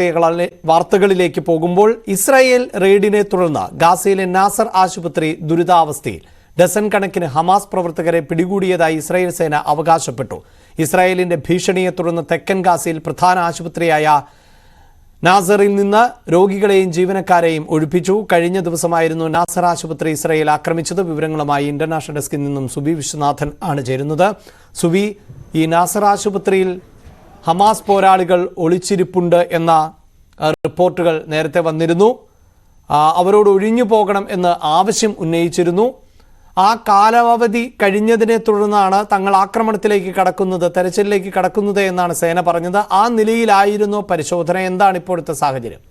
വാർത്തകളെ- വാർത്തകളിലേക്ക് പോകുമ്പോൾ ഇസ്രായേൽ റെയ്ഡിനെ തുടർന്ന് ഗാസയിലെ നാസർ ആശുപത്രി ദുരിതാവസ്ഥയിൽ ഡസൻ കണക്കിന് ഹമാസ് പ്രവർത്തകരെ പിടികൂടിയതായി ഇസ്രായേൽ സേന അവകാശപ്പെട്ടു. ഇസ്രായേലിന്റെ ഭീഷണിയെ തുടർന്ന് തെക്കൻ ഗാസയിൽ പ്രധാന ആശുപത്രിയായ നാസറിൽ നിന്ന് രോഗികളെയും ജീവനക്കാരെയും ഒഴിപ്പിച്ചു. കഴിഞ്ഞ ദിവസമായിരുന്നു നാസർ ആശുപത്രി ഇസ്രായേൽ ആക്രമിച്ചത്. വിവരങ്ങളുമായി ഇന്റർനാഷണൽ ഡെസ്കിൽ നിന്നും സുബി വിശ്വനാഥൻ ആണ് ചേരുന്നത്. സുബി ഈ നാസർ ആശുപത്രിയിൽ ഹമാസ് പോരാളികൾ ഒളിച്ചിരിപ്പുണ്ട് എന്ന റിപ്പോർട്ടുകൾ നേരത്തെ വന്നിരുന്നു. അവരോട് ഒഴിഞ്ഞു പോകണം എന്ന് ആവശ്യം ഉന്നയിച്ചിരുന്നു. ആ കാലാവധി കഴിഞ്ഞതിനെ തുടർന്നാണ് തങ്ങൾ ആക്രമണത്തിലേക്ക് കടക്കുന്നത് തെരച്ചിലേക്ക് കടക്കുന്നത് എന്നാണ് സേന പറഞ്ഞത്. ആ നിലയിലായിരുന്നു പരിശോധന. എന്താണ് ഇപ്പോഴത്തെ സാഹചര്യം?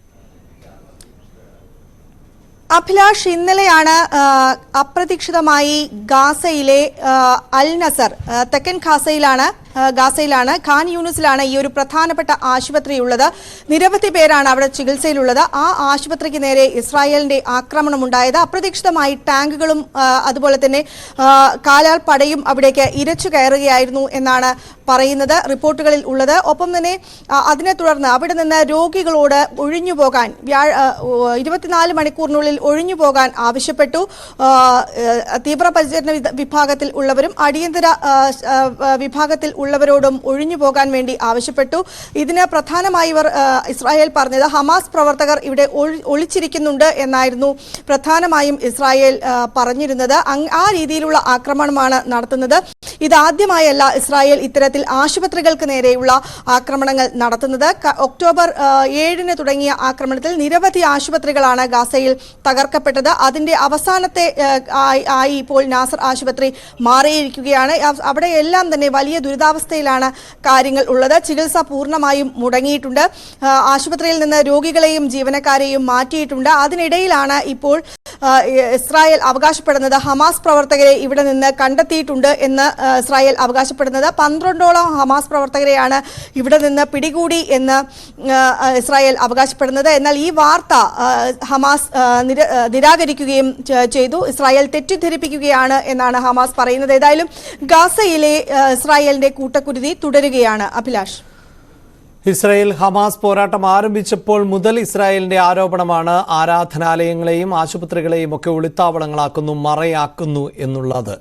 അഭിലാഷ് ഇന്നലെയാണ് അപ്രതീക്ഷിതമായി ഗാസയിലെ അൽ നസർ തെക്കൻ ഖാസയിലാണ് ഗാസയിലാണ്. ഖാൻ യൂണിസിലാണ് ഈ ഒരു പ്രധാനപ്പെട്ട ആശുപത്രി ഉള്ളത് നിരവധി പേരാണ് അവിടെ ചികിത്സയിലുള്ളത്. ആ ആശുപത്രിക്ക് നേരെ ഇസ്രായേലിന്റെ ആക്രമണം ഉണ്ടായത് അപ്രതീക്ഷിതമായി ടാങ്കുകളും അതുപോലെ തന്നെ കാലാൽ പടയും അവിടേക്ക് ഇരച്ചു കയറുകയായിരുന്നു എന്നാണ് പറയുന്നത് റിപ്പോർട്ടുകളിൽ ഉള്ളത്. ഒപ്പം തന്നെ അതിനെ തുടർന്ന് അവിടെ നിന്ന് രോഗികളോട് ഒഴിഞ്ഞു പോകാൻ വ്യാഴ ഇരുപത്തിനാല് മണിക്കൂറിനുള്ളിൽ ഒഴിഞ്ഞു പോകാൻ ആവശ്യപ്പെട്ടു. തീവ്രപരിചരണ വിഭാഗത്തിൽ ഉള്ളവരും അടിയന്തര വിഭാഗത്തിൽ വിഭാഗത്തിൽ ഉള്ളവരോടും ഒഴിഞ്ഞു പോകാൻ വേണ്ടി ആവശ്യപ്പെട്ടു. ഇതിന് പ്രധാനമായി ഇവർ ഇസ്രായേൽ പറഞ്ഞത് ഹമാസ് പ്രവർത്തകർ ഇവിടെ ഒളി- ഒളിച്ചിരിക്കുന്നുണ്ട് എന്നായിരുന്നു പ്രധാനമായും ഇസ്രായേൽ പറഞ്ഞിരുന്നത്. ആ രീതിയിലുള്ള ആക്രമണമാണ് നടത്തുന്നത്. ഇതാദ്യമായല്ല ഇസ്രായേൽ ഇത്തരത്തിൽ ആശുപത്രികൾക്ക് നേരെയുള്ള ആക്രമണങ്ങൾ നടത്തുന്നത്. ഒക്ടോബർ ഏഴിന് തുടങ്ങിയ ആക്രമണത്തിൽ നിരവധി ആശുപത്രികളാണ് ഗാസയിൽ തകർക്കപ്പെട്ടത്. അതിന്റെ അവസാനത്തെ ആയി ഇപ്പോൾ നാസർ ആശുപത്രി മാറിയിരിക്കുകയാണ്. അവ- അവിടെ എല്ലാം തന്നെ വലിയ ദുരിതാവസ്ഥയിലാണ് കാര്യങ്ങൾ ഉള്ളത്. ചികിത്സ പൂർണമായും മുടങ്ങിയിട്ടുണ്ട്. ആശുപത്രിയിൽ നിന്ന് രോഗികളെയും ജീവനക്കാരെയും മാറ്റിയിട്ടുണ്ട്. അതിനിടയിലാണ് ഇപ്പോൾ ഇസ്രായേൽ അവകാശപ്പെടുന്നത് ഹമാസ് പ്രവർത്തകരെ ഇവിടെ നിന്ന് കണ്ടെത്തിയിട്ടുണ്ട് എന്ന് ഇസ്രായേൽ അവകാശപ്പെടുന്നത്. പന്ത്രണ്ടോളം ഹമാസ് പ്രവർത്തകരെയാണ് ഇവിടെ നിന്ന് പിടികൂടി എന്ന് ഇസ്രായേൽ അവകാശപ്പെടുന്നത്. എന്നാൽ ഈ വാർത്ത ഹമാസ് നിരാകരിക്കുകയും ചെയ്തു. ഇസ്രായേൽ തെറ്റിദ്ധരിപ്പിക്കുകയാണ് എന്നാണ് ഹമാസ് പറയുന്നത്. ഏതായാലും ഗാസയിലെ ഇസ്രായേലിന്റെ കൂട്ടക്കുരുതി തുടരുകയാണ്. അഭിലാഷ്. ഇസ്രായേൽ ഹമാസ് പോരാട്ടം ആരംഭിച്ചപ്പോൾ മുതൽ ഇസ്രായേലിന്റെ ആരോപണമാണ് ആരാധനാലയങ്ങളെയും ആശുപത്രികളെയും ഒക്കെ ഒളിത്താവളങ്ങളാക്കുന്നു മറയാക്കുന്നു എന്നുള്ളത്.